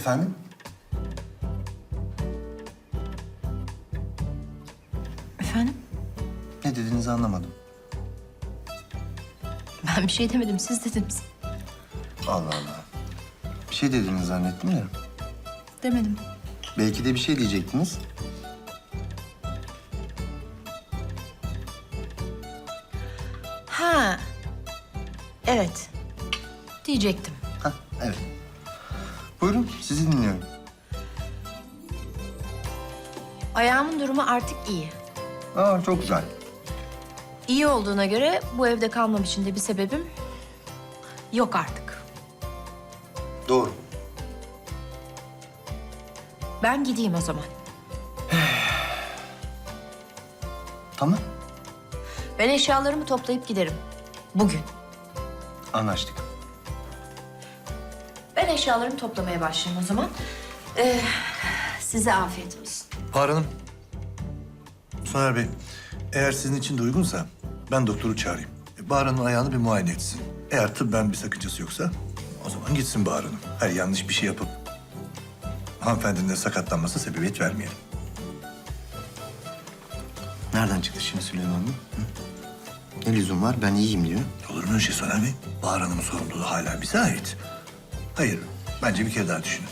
Efendim? Efendim? Ne dediğinizi anlamadım. Ben bir şey demedim, siz dediniz. Allah Allah. Bir şey dediğinizi zannettim de. Demedim. Belki de bir şey diyecektiniz. Ha. Evet. Diyecektim. Hah, evet. Buyurun, sizi dinliyorum. Ayağımın durumu artık iyi. Aa, çok güzel. İyi olduğuna göre bu evde kalmam için de bir sebebim yok artık. Doğru. Ben gideyim o zaman. Tamam, Ben eşyalarımı toplayıp giderim. Bugün. anlaştık. Eşyalarımı toplamaya başlayayım o zaman. Ee, size afiyet olsun. Bahar Hanım. Soner Bey, eğer sizin için de uygunsa ben doktoru çağırayım. E, Bahar Hanım'ın ayağını bir muayene etsin. Eğer tıbben bir sakıncası yoksa o zaman gitsin Bahar Hanım. Her yanlış bir şey yapıp hanımefendinin de sakatlanmasına sebebiyet vermeyelim. Nereden çıktı şimdi Süleyman Hanım? Ne lüzum var? Ben iyiyim diyor. Olur mu öyle şey Soner Bey? Bahar Hanım'ın sorumluluğu hala bize ait. Hayır, bence bir kere daha düşünün.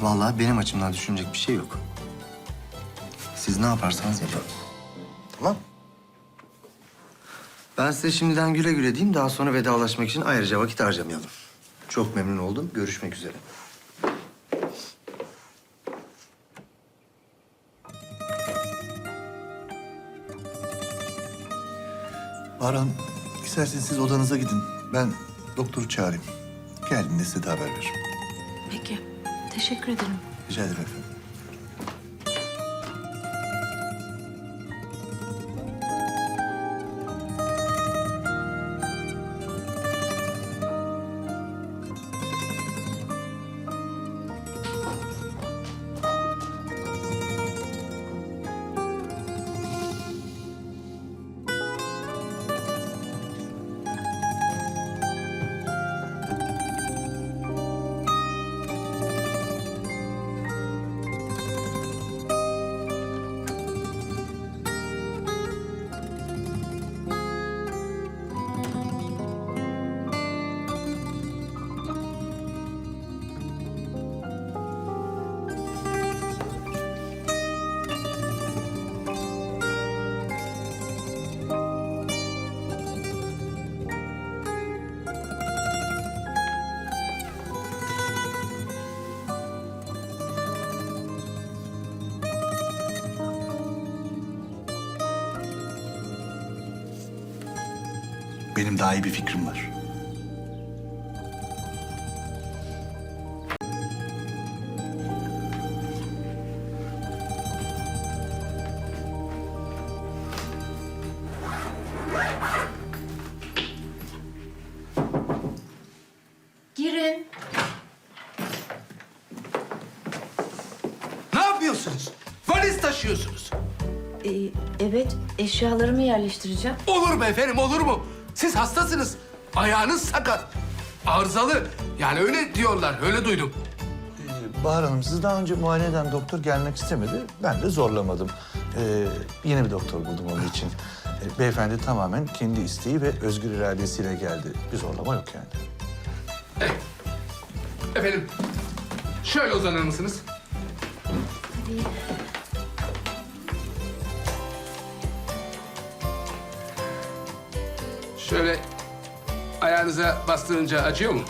Vallahi benim açımdan düşünecek bir şey yok. Siz ne yaparsanız yapın. Tamam. Ben size şimdiden güle güle diyeyim. Daha sonra vedalaşmak için ayrıca vakit harcamayalım. Çok memnun oldum. Görüşmek üzere. Bahar Hanım, isterseniz siz odanıza gidin. Ben doktoru çağırayım. Geldiğinde size de haber veririm. Peki. Teşekkür ederim. Rica ederim efendim. Benim daha iyi bir fikrim var. Girin. Ne yapıyorsunuz? Valiz taşıyorsunuz. Ee, evet, eşyalarımı yerleştireceğim. Olur mu efendim, olur mu? Siz hastasınız. Ayağınız sakat. Arızalı. Yani öyle diyorlar, öyle duydum. Ee, Bahar Hanım, sizi daha önce muayene eden doktor gelmek istemedi. Ben de zorlamadım. Ee, yeni bir doktor buldum onun için. Ee, beyefendi tamamen kendi isteği ve özgür iradesiyle geldi. Bir zorlama yok yani. Efendim, şöyle uzanır mısınız? Şöyle ayağınıza bastırınca acıyor mu?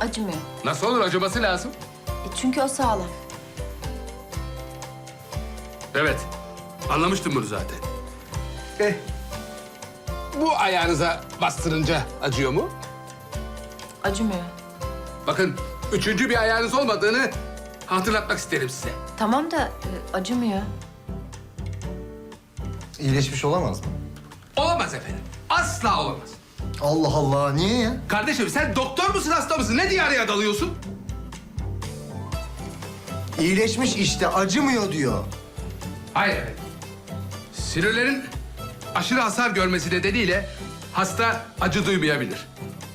Acımıyor. Nasıl olur? Acıması lazım. E, çünkü o sağlam. Evet, anlamıştım bunu zaten. Eh, bu ayağınıza bastırınca acıyor mu? Acımıyor. Bakın, üçüncü bir ayağınız olmadığını hatırlatmak isterim size. Tamam da e, acımıyor. İyileşmiş olamaz mı? Olamaz efendim. Asla olamaz. Allah Allah, niye ya? Kardeşim sen doktor musun, hasta mısın? Ne diye araya dalıyorsun? İyileşmiş işte, acımıyor diyor. Hayır efendim. Sinirlerin aşırı hasar görmesi nedeniyle hasta acı duymayabilir.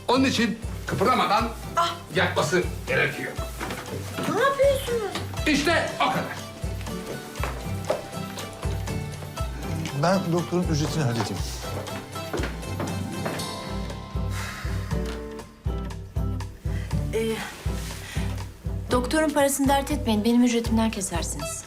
Onun için kıpırdamadan Ah yatması gerekiyor. Ne yapıyorsunuz? İşte o kadar. Ben doktorun ücretini halledeyim. Doktorun parasını dert etmeyin. Benim ücretimden kesersiniz.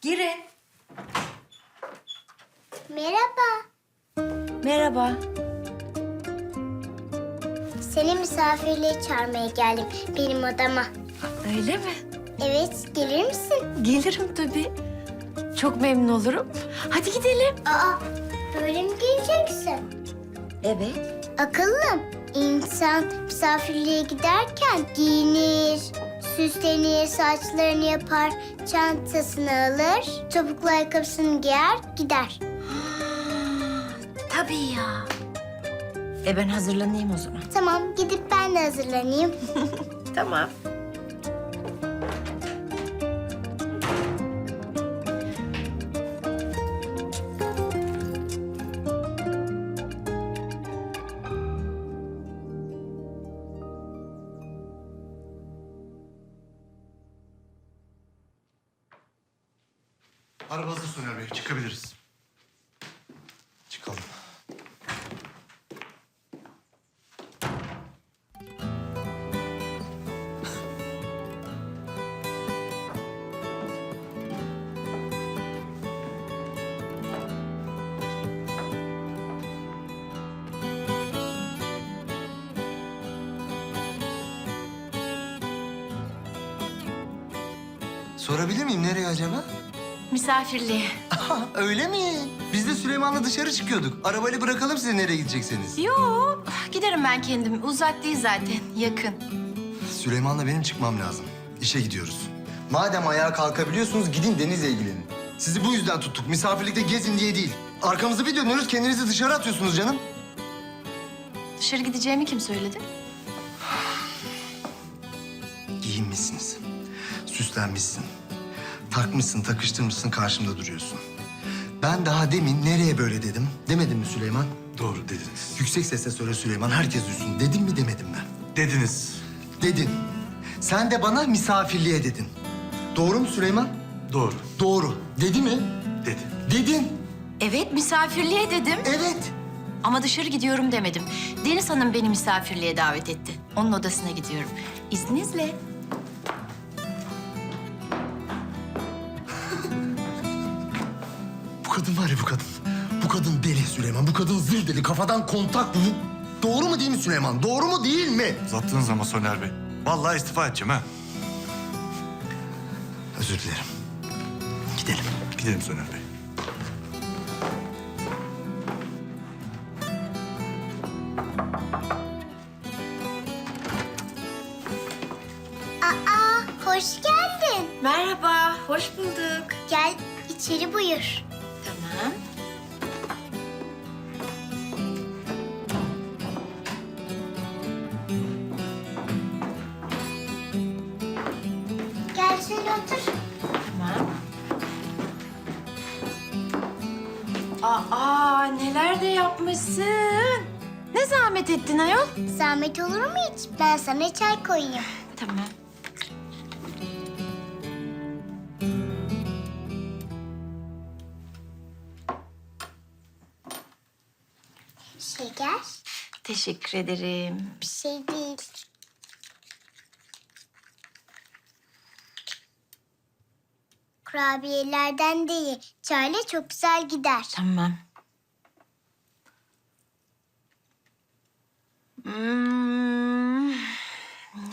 Girin. Merhaba. Merhaba. Seni misafirliğe çağırmaya geldim benim odama. Öyle mi? Evet, gelir misin? Gelirim tabii. Çok memnun olurum. Hadi gidelim. Aa, böyle mi geleceksin? Evet. Akıllım. İnsan misafirliğe giderken giyinir, süslenir, saçlarını yapar, çantasını alır, topuklu ayakkabısını giyer, gider. Tabii ya. E ben hazırlanayım o zaman. Tamam, gidip ben de hazırlanayım. Tamam. Araba hazır Soner Bey. Çıkabiliriz. Sorabilir miyim nereye acaba? Misafirliğe. Aha, öyle mi? Biz de Süleyman'la dışarı çıkıyorduk. Arabayla bırakalım sizi nereye gidecekseniz. Yok. Giderim ben kendim. Uzak değil zaten. Yakın. Süleyman'la benim çıkmam lazım. İşe gidiyoruz. Madem ayağa kalkabiliyorsunuz gidin denizle ilgilenin. Sizi bu yüzden tuttuk. Misafirlikte gezin diye değil. Arkamızı bir dönüyoruz kendinizi dışarı atıyorsunuz canım. Dışarı gideceğimi kim söyledi? Giyinmişsiniz. Süslenmişsin. Takmışsın, takıştırmışsın karşımda duruyorsun. Ben daha demin nereye böyle dedim? Demedim mi Süleyman? Doğru dediniz. Yüksek sesle söyle Süleyman. Herkes duysun. Dedim mi demedim mi? Dediniz. Dedin. Sen de bana misafirliğe dedin. Doğru mu Süleyman? Doğru. Doğru. Dedi mi? Dedi. Dedin. Evet misafirliğe dedim. Evet. Ama dışarı gidiyorum demedim. Deniz Hanım beni misafirliğe davet etti. Onun odasına gidiyorum. İzninizle. Kadın var ya bu kadın. Bu kadın deli Süleyman. Bu kadın zır deli. Kafadan kontak. Bu... Doğru mu değil mi Süleyman? Doğru mu değil mi? Uzattınız ama Soner Bey. Vallahi istifa edeceğim ha. Özür dilerim. Gidelim. Gidelim Soner Bey. Aa, hoş geldin. Merhaba, hoş bulduk. Gel, içeri buyur. Otur. Tamam. Aa, neler de yapmışsın. Ne zahmet ettin ayol? Zahmet olur mu hiç? Ben sana çay koyayım. Tamam. Şeker? Teşekkür ederim. Bir şey değil. Kurabiyelerden değil. Çayla çok güzel gider. Tamam. Hmm,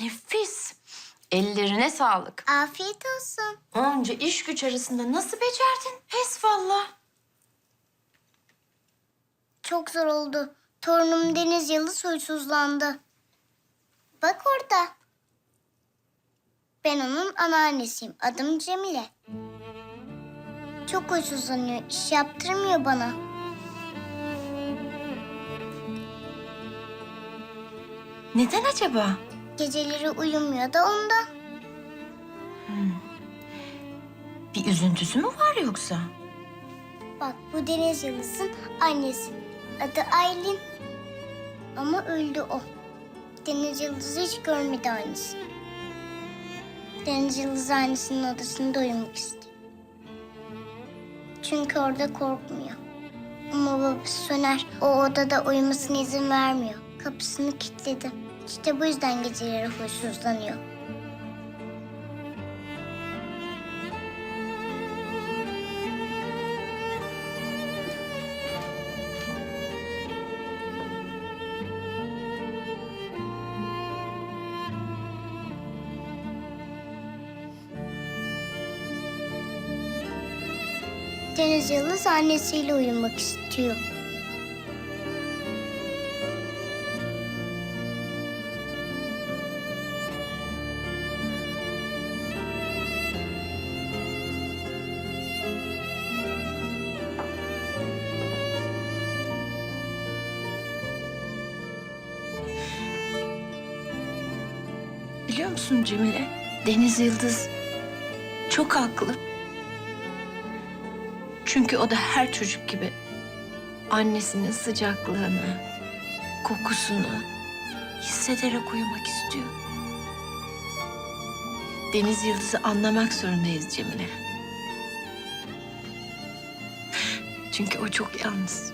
nefis. Ellerine sağlık. Afiyet olsun. Onca iş güç arasında nasıl becerdin? Pes valla. Çok zor oldu. Torunum Deniz Yıldız huysuzlandı. Bak orada. Ben onun anneannesiyim. Adım Cemile. Çok huysuzlanıyor. İş yaptırmıyor bana. Neden acaba? Geceleri uyumuyor da ondan. Bir üzüntüsü mü var yoksa? Bak bu Deniz Yıldız'ın annesi. Adı Aylin. Ama öldü o. Deniz Yıldız'ı hiç görmedi annesi. Deniz Yıldız annesinin odasında uyumak istiyor. Çünkü orada korkmuyor. Ama babası Söner o odada uyumasına izin vermiyor. Kapısını kilitledi. İşte bu yüzden geceleri huysuzlanıyor. Deniz Yıldız annesiyle uyumak istiyor. Biliyor musun Cemile? Deniz Yıldız çok haklı. Çünkü o da her çocuk gibi annesinin sıcaklığını, kokusunu hissederek uyumak istiyor. Deniz Yıldız'ı anlamak zorundayız Cemile. Çünkü o çok yalnız.